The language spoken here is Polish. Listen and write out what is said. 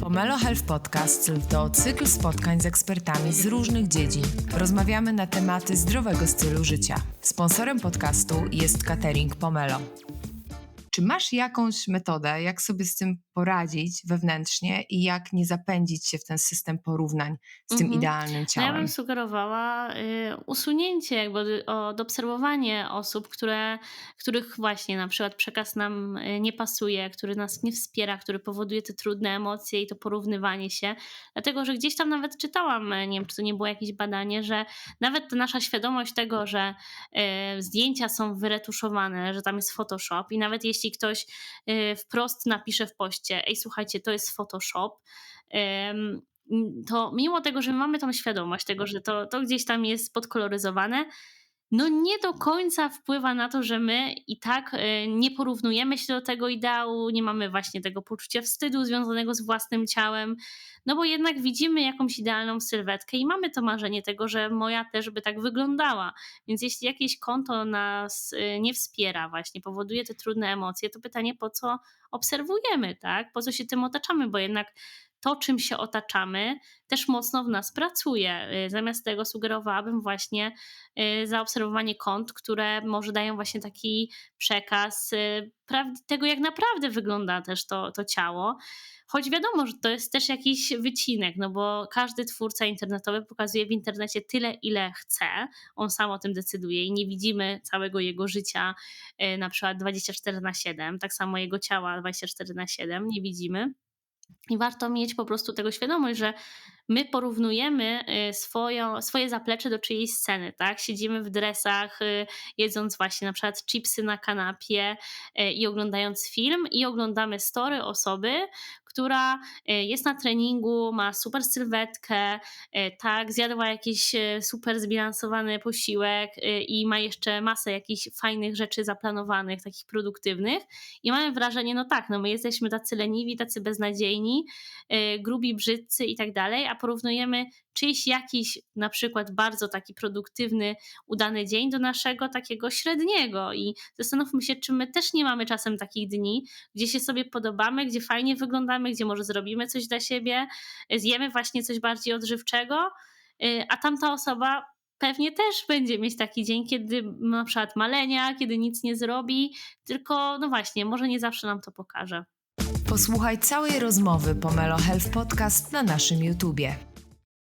Pomelo Health Podcast to cykl spotkań z ekspertami z różnych dziedzin. Rozmawiamy na tematy zdrowego stylu życia. Sponsorem podcastu jest catering Pomelo. Czy masz jakąś metodę, jak sobie z tym poradzić wewnętrznie i jak nie zapędzić się w ten system porównań z tym Mhm. idealnym No ciałem? ja bym sugerowała y, usunięcie, jakby od, odobserwowanie osób, które, których właśnie na przykład przekaz nam y, nie pasuje, który nas nie wspiera, który powoduje te trudne emocje i to porównywanie się. Dlatego, że gdzieś tam nawet czytałam, y, nie wiem, czy to nie było jakieś badanie, że nawet ta nasza świadomość tego, że y, zdjęcia są wyretuszowane, że tam jest Photoshop i nawet jeśli ktoś y, wprost napisze w poście, ej słuchajcie, to jest Photoshop, to mimo tego, że mamy tą świadomość tego, że to, to gdzieś tam jest podkoloryzowane, no nie do końca wpływa na to, że my i tak y, nie porównujemy się do tego ideału, nie mamy właśnie tego poczucia wstydu związanego z własnym ciałem, no bo jednak widzimy jakąś idealną sylwetkę i mamy to marzenie tego, że moja też by tak wyglądała. Więc jeśli jakieś konto nas y, nie wspiera, właśnie powoduje te trudne emocje, to pytanie, po co obserwujemy, tak? Po co się tym otaczamy, bo jednak to, czym się otaczamy, też mocno w nas pracuje. Y, Zamiast tego sugerowałabym właśnie y, zaobserwowanie kont, które może dają właśnie taki przekaz y, tego, jak naprawdę wygląda też to, to ciało. Choć wiadomo, że to jest też jakiś wycinek, no bo każdy twórca internetowy pokazuje w internecie tyle, ile chce. On sam o tym decyduje i nie widzimy całego jego życia, na przykład 24 na 7, tak samo jego ciała 24 na 7 nie widzimy. I warto mieć po prostu tego świadomość, że my porównujemy y, swoją, swoje zaplecze do czyjejś sceny, tak? Siedzimy w dresach, y, jedząc właśnie na przykład chipsy na kanapie y, i oglądając film i oglądamy story osoby, która y, jest na treningu, ma super sylwetkę, y, tak, zjadła jakiś y, super zbilansowany posiłek i ma jeszcze masę jakichś fajnych rzeczy zaplanowanych, takich produktywnych. I mamy wrażenie, no tak, no my jesteśmy tacy leniwi, tacy beznadziejni, grubi, brzydcy i tak dalej, a porównujemy czyjś jakiś na przykład bardzo taki produktywny, udany dzień do naszego takiego średniego. I zastanówmy się, czy my też nie mamy czasem takich dni, gdzie się sobie podobamy, gdzie fajnie wyglądamy, gdzie może zrobimy coś dla siebie, y, zjemy właśnie coś bardziej odżywczego, y, a tamta osoba pewnie też będzie mieć taki dzień, kiedy na przykład malenia, kiedy nic nie zrobi, tylko no właśnie, może nie zawsze nam to pokaże. Posłuchaj całej rozmowy Pomelo Health Podcast na naszym YouTubie.